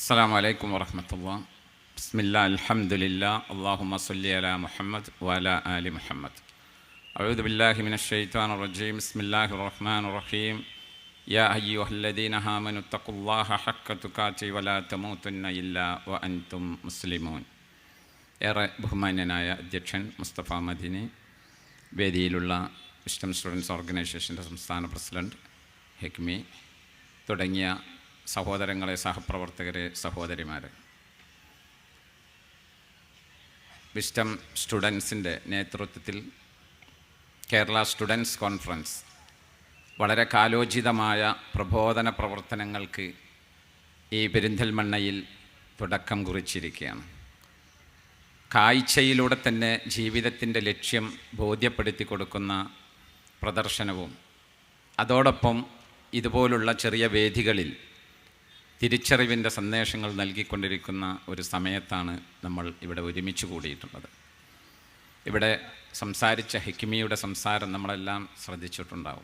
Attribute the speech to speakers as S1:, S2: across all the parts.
S1: السلام عليكم ورحمة الله بسم الله الحمد لله اللهم صل على محمد وعلى آل محمد أعوذ بالله من الشيطان الرجيم بسم الله الرحمن الرحيم يا أيها الذين آمنوا اتقوا الله حق تقاته ولا تموتن إلا وأنتم مسلمون ഏറെ ബഹുമാന്യനായ അധ്യക്ഷൻ മുസ്തഫ മദീനി വേദിയിലുള്ള വിസ്റ്റം സ്റ്റുഡൻസ് ഓർഗനൈസേഷൻ്റെ സംസ്ഥാന പ്രസിഡന്റ് ഹെക്മി തുടങ്ങിയ സഹോദരങ്ങളെ സഹപ്രവർത്തകരെ സഹോദരിമാരെ. വിസ്റ്റം സ്റ്റുഡൻസിന്റെ നേതൃത്വത്തിൽ കേരള സ്റ്റുഡൻസ് കോൺഫറൻസ് വളരെ കാലോചിതമായ പ്രബോധന പ്രവർത്തനങ്ങൾക്ക് ഈ പെരിന്തൽമണ്ണയിൽ തുടക്കം കുറിച്ചിരിക്കുകയാണ്. കാഴ്ചയിലൂടെ തന്നെ ജീവിതത്തിന്റെ ലക്ഷ്യം ബോധ്യപ്പെടുത്തി കൊടുക്കുന്ന പ്രദർശനവും അതോടൊപ്പം ഇതുപോലുള്ള ചെറിയ വേദികളിൽ തിരിച്ചറിവിന്റെ സന്ദേശങ്ങൾ നൽകിക്കൊണ്ടിരിക്കുന്ന ഒരു സമയത്താണ് നമ്മൾ ഇവിടെ ഒരുമിച്ച് കൂടിയിട്ടുള്ളത്. ഇവിടെ സംസാരിച്ച ഹിക്കിമിയുടെ സംസാരം നമ്മളെല്ലാം ശ്രദ്ധിച്ചിട്ടുണ്ടാവും.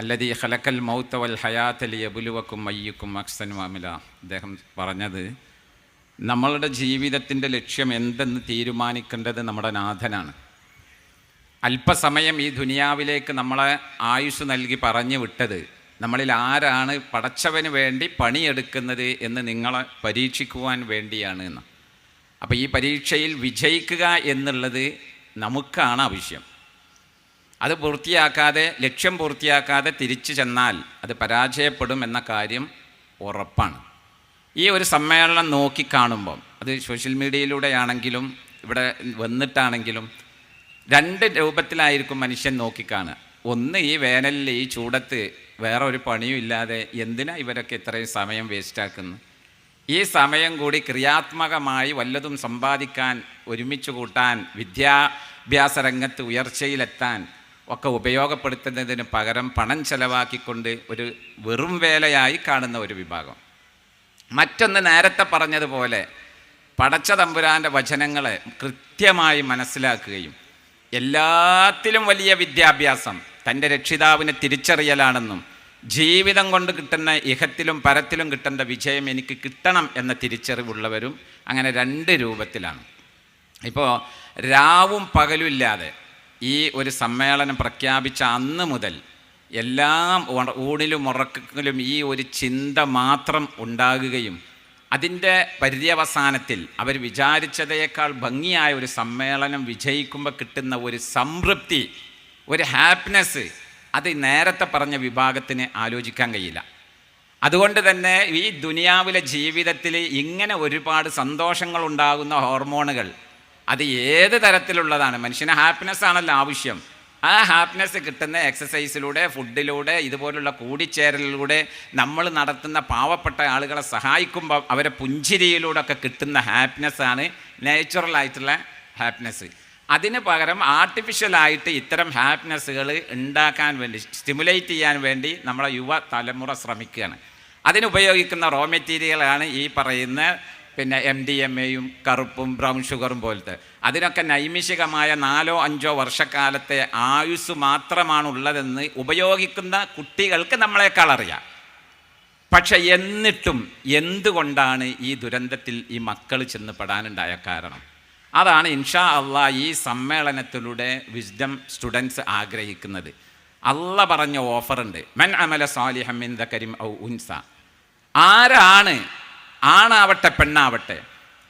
S1: അല്ലതി ഹലക്കൽ മൗത്ത വൽ ഹയാത്തലി അബുലുവക്കും മയ്യക്കും അക്സനും അമില. അദ്ദേഹം പറഞ്ഞത് നമ്മളുടെ ജീവിതത്തിന്റെ ലക്ഷ്യം എന്തെന്ന് തീരുമാനിക്കേണ്ടത് നമ്മുടെ നാഥനാണ്. അല്പസമയം ഈ ദുനിയാവിലേക്ക് നമ്മളെ ആയുസ് നൽകി പറഞ്ഞു വിട്ടത് നമ്മളിൽ ആരാണ് പടച്ചവന് വേണ്ടി പണിയെടുക്കുന്നത് എന്ന് നിങ്ങളെ പരീക്ഷിക്കുവാൻ വേണ്ടിയാണ് എന്ന്. അപ്പോൾ ഈ പരീക്ഷയിൽ വിജയിക്കുക എന്നുള്ളത് നമുക്കാണ് ആവശ്യം. അത് പൂർത്തിയാക്കാതെ ലക്ഷ്യം പൂർത്തിയാക്കാതെ തിരിച്ചു ചെന്നാൽ അത് പരാജയപ്പെടും എന്ന കാര്യം ഉറപ്പാണ്. ഈ ഒരു സമ്മേളനം നോക്കിക്കാണുമ്പം അത് സോഷ്യൽ മീഡിയയിലൂടെയാണെങ്കിലും ഇവിടെ വന്നിട്ടാണെങ്കിലും രണ്ട് രൂപത്തിലായിരിക്കും മനുഷ്യൻ നോക്കിക്കാണുക ഒന്ന് ഈ വേനലിൽ ഈ ചൂടത്ത് വേറെ ഒരു പണിയും ഇല്ലാതെ എന്തിനാ ഇവരൊക്കെ ഇത്രയും സമയം വേസ്റ്റാക്കുന്നു ഈ സമയം കൂടി ക്രിയാത്മകമായി വല്ലതും സമ്പാദിക്കാൻ ഒരുമിച്ച് കൂട്ടാൻ വിദ്യാഭ്യാസ രംഗത്ത് ഉയർച്ചയിലെത്താൻ ഒക്കെ ഉപയോഗപ്പെടുത്തുന്നതിന് പകരം പണം ചെലവാക്കിക്കൊണ്ട് ഒരു വെറും വേലയായി കാണുന്ന ഒരു വിഭാഗം. മറ്റൊന്ന് നേരത്തെ പറഞ്ഞതുപോലെ പടച്ച തമ്പുരാന്റെ വചനങ്ങളെ കൃത്യമായി മനസ്സിലാക്കുകയും എല്ലാത്തിലും വലിയ വിദ്യാഭ്യാസം തന്റെ രക്ഷിതാവിനെ തിരിച്ചറിയലാണെന്നും ജീവിതം കൊണ്ട് കിട്ടുന്ന ഇഹത്തിലും പരത്തിലും കിട്ടേണ്ട വിജയം എനിക്ക് കിട്ടണം എന്ന തിരിച്ചറിവുള്ളവരും അങ്ങനെ രണ്ട് രൂപത്തിലാണ്. ഇപ്പോൾ രാവും പകലും ഇല്ലാതെ ഈ ഒരു സമ്മേളനം പ്രഖ്യാപിച്ച അന്ന് മുതൽ എല്ലാം ഊണിലും ഉറക്കത്തിലും ഈ ഒരു ചിന്ത മാത്രം ഉണ്ടാകുകയും അതിന്റെ പര്യവസാനത്തിൽ അവർ വിചാരിച്ചതേക്കാൾ ഭംഗിയായ ഒരു സമ്മേളനം വിജയിക്കുമ്പോൾ കിട്ടുന്ന ഒരു സംതൃപ്തി ഒരു ഹാപ്പിനെസ് അത് നേരത്തെ പറഞ്ഞ വിഭാഗത്തിന് ആലോചിക്കാൻ കഴിയില്ല. അതുകൊണ്ട് തന്നെ ഈ ദുനിയാവിലെ ജീവിതത്തിൽ ഇങ്ങനെ ഒരുപാട് സന്തോഷങ്ങൾ ഉണ്ടാകുന്ന ഹോർമോണുകൾ അത് ഏത് തരത്തിലുള്ളതാണ്? മനുഷ്യന് ഹാപ്പിനെസ് ആണല്ലോ ആവശ്യം. ആ ഹാപ്പിനെസ് കിട്ടുന്ന എക്സസൈസിലൂടെ ഫുഡിലൂടെ ഇതുപോലുള്ള കൂടിച്ചേരലിലൂടെ നമ്മൾ നടത്തുന്ന പാവപ്പെട്ട ആളുകളെ സഹായിക്കുമ്പോൾ അവരെ പുഞ്ചിരിയിലൂടെ ഒക്കെ കിട്ടുന്ന ഹാപ്പിനെസ്സാണ് നാച്ചുറൽ ആയിട്ടുള്ള ഹാപ്പിനെസ്. അതിന് പകരം ആർട്ടിഫിഷ്യലായിട്ട് ഇത്തരം ഹാപ്പിനെസ്സുകൾ ഉണ്ടാക്കാൻ വേണ്ടി സ്റ്റിമുലേറ്റ് ചെയ്യാൻ വേണ്ടി നമ്മളെ യുവ തലമുറ ശ്രമിക്കുകയാണ് അതിനുപയോഗിക്കുന്ന റോ മെറ്റീരിയലാണ് ഈ പറയുന്ന പിന്നെ എം ഡി എം എയും കറുപ്പും ബ്രൗൺ ഷുഗറും പോലത്തെ. അതിനൊക്കെ നൈമിഷികമായ നാലോ അഞ്ചോ വർഷക്കാലത്തെ ആയുസ് മാത്രമാണ് ഉള്ളതെന്ന് ഉപയോഗിക്കുന്ന കുട്ടികൾക്ക് നമ്മളെക്കാൾ അറിയാം. പക്ഷെ എന്നിട്ടും എന്തുകൊണ്ടാണ് ഈ ദുരന്തത്തിൽ ഈ മക്കൾ ചെന്ന് പെടാനുണ്ടായ കാരണം? അതാണ് ഇൻഷാ അള്ളാ ഈ സമ്മേളനത്തിലൂടെ വിസ്ഡം സ്റ്റുഡൻസ് ആഗ്രഹിക്കുന്നത്. അള്ള പറഞ്ഞ ഓഫർ ഉണ്ട് മൻ അമല സാലിഹമിൻ ദക്കരിം ഔ ഉൻസ. ആരാണ്? ആണാവട്ടെ പെണ്ണാവട്ടെ.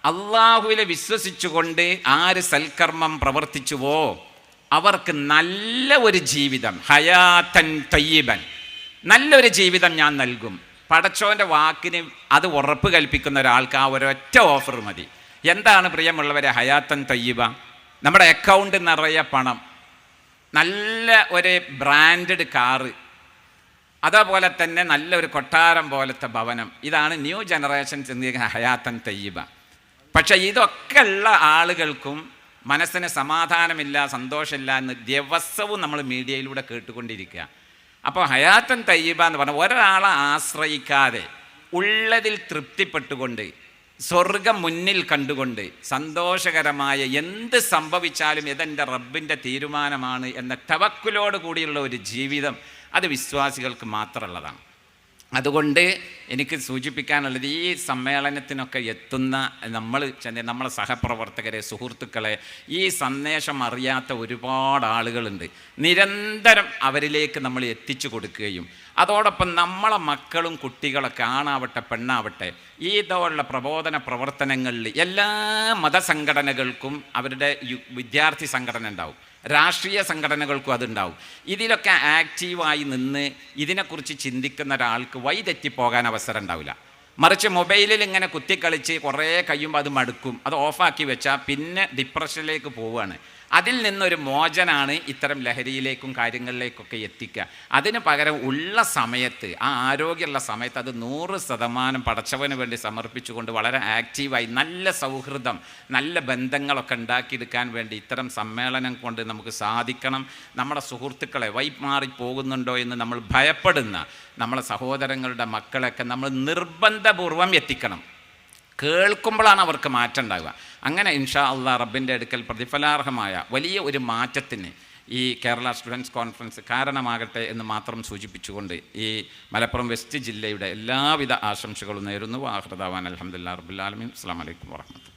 S1: അള്ളാഹുവിനെ വിശ്വസിച്ചുകൊണ്ട് ആര് സൽക്കർമ്മം പ്രവർത്തിച്ചുവോ? അവർക്ക് നല്ല ഒരു ജീവിതം ഹയാത്തൻ തയ്യബൻ. നല്ലൊരു ജീവിതം ഞാൻ നൽകും. പടച്ചോന്റെ വാക്കിന് അത് ഉറപ്പ് കൽപ്പിക്കുന്ന ഒരാൾക്ക് ആ ഒരൊറ്റ ഓഫർ മതി. എന്താണ് പ്രിയമുള്ളവരെ ഹയാത്തൻ തയ്യബ? നമ്മുടെ അക്കൗണ്ട് നിറയെ പണം. നല്ല ഒരു ബ്രാൻഡഡ് കാറ് അതേപോലെ തന്നെ നല്ലൊരു കൊട്ടാരം പോലത്തെ ഭവനം. ഇതാണ് ന്യൂ ജനറേഷൻ ചിന്തിക്കുന്ന ഹയാത്തൻ തയ്യബ. പക്ഷേ ഇതൊക്കെ ഉള്ള ആളുകൾക്കും മനസ്സിന് സമാധാനമില്ല സന്തോഷമില്ല എന്ന് ദിവസവും നമ്മൾ മീഡിയയിലൂടെ കേട്ടുകൊണ്ടിരിക്കുക. അപ്പോൾ ഹയാത്തൻ തയ്യബ എന്ന് പറഞ്ഞാൽ ഒരാളെ ആശ്രയിക്കാതെ ഉള്ളതിൽ തൃപ്തിപ്പെട്ടുകൊണ്ട് സ്വർഗം മുന്നിൽ കണ്ടുകൊണ്ട് സന്തോഷകരമായ എന്ത് സംഭവിച്ചാലും ഇതെന്റെ റബ്ബിന്റെ തീരുമാനമാണ് എന്ന തവക്കുലോട് കൂടിയുള്ള ഒരു ജീവിതം അത് വിശ്വാസികൾക്ക് മാത്രമുള്ളതാണ്. അതുകൊണ്ട് എനിക്ക് സൂചിപ്പിക്കാനുള്ളത് ഈ സമ്മേളനത്തിനൊക്കെ എത്തുന്ന നമ്മൾ നമ്മളെ സഹപ്രവർത്തകരെ സുഹൃത്തുക്കളെ ഈ സന്ദേശം അറിയാത്ത ഒരുപാട് ആളുകളുണ്ട്. നിരന്തരം അവരിലേക്ക് നമ്മൾ എത്തിച്ചു കൊടുക്കുകയും അതോടൊപ്പം നമ്മളെ മക്കളും കുട്ടികളൊക്കെ ആണാവട്ടെ പെണ്ണാവട്ടെ ഈ ഇതോടുള്ള പ്രബോധന പ്രവർത്തനങ്ങളിൽ എല്ലാ മതസംഘടനകൾക്കും അവരുടെ വിദ്യാർത്ഥി സംഘടന ഉണ്ടാവും. രാഷ്ട്രീയ സംഘടനകൾക്കും അതുണ്ടാവും. ഇതിലൊക്കെ ആക്റ്റീവായി നിന്ന് ഇതിനെക്കുറിച്ച് ചിന്തിക്കുന്ന ഒരാൾക്ക് വഴിതെറ്റിപ്പോകാൻ അവസരം ഉണ്ടാവില്ല. മറിച്ച് മൊബൈലിൽ ഇങ്ങനെ കുത്തിക്കളിച്ച് കുറേ കഴിയുമ്പോൾ അത് മടുക്കും. അത് ഓഫാക്കി വെച്ചാൽ പിന്നെ ഡിപ്രഷനിലേക്ക് പോവുകയാണ് അതിൽ നിന്നൊരു മോചനാണ് ഇത്തരം ലഹരിയിലേക്കും കാര്യങ്ങളിലേക്കൊക്കെ എത്തിക്കുക അതിന് പകരം ഉള്ള സമയത്ത് ആ ആരോഗ്യമുള്ള സമയത്ത് അത് നൂറ് ശതമാനം പടച്ചവന് വേണ്ടി സമർപ്പിച്ചുകൊണ്ട് വളരെ ആക്റ്റീവായി നല്ല സൗഹൃദം നല്ല ബന്ധങ്ങളൊക്കെ ഉണ്ടാക്കിയെടുക്കാൻ വേണ്ടി ഇത്തരം സമ്മേളനം കൊണ്ട് നമുക്ക് സാധിക്കണം. നമ്മുടെ സുഹൃത്തുക്കളെ വൈമാറി പോകുന്നുണ്ടോ എന്ന് നമ്മൾ ഭയപ്പെടുന്ന നമ്മളെ സഹോദരങ്ങളുടെ മക്കളൊക്കെ നമ്മൾ നിർബന്ധപൂർവം എത്തിക്കണം. കേൾക്കുമ്പോഴാണ് അവർക്ക് മാറ്റം ഉണ്ടാകുക അങ്ങനെ ഇൻഷാ അള്ളാ റബ്ബിന്റെ അടുക്കൽ പ്രതിഫലാർഹമായ വലിയ ഒരു മാറ്റത്തിന് ഈ കേരള സ്റ്റുഡൻസ് കോൺഫറൻസ് കാരണമാകട്ടെ എന്ന് മാത്രം സൂചിപ്പിച്ചുകൊണ്ട് ഈ മലപ്പുറം വെസ്റ്റ് ജില്ലയുടെ എല്ലാവിധ ആശംസകളും നേരുന്നു. ആഹൃദാവാൻ അലഹമുല്ലാ റബുല്ലാലമീൻ അസ്സാം വലൈക്കും വാഹമത്ത്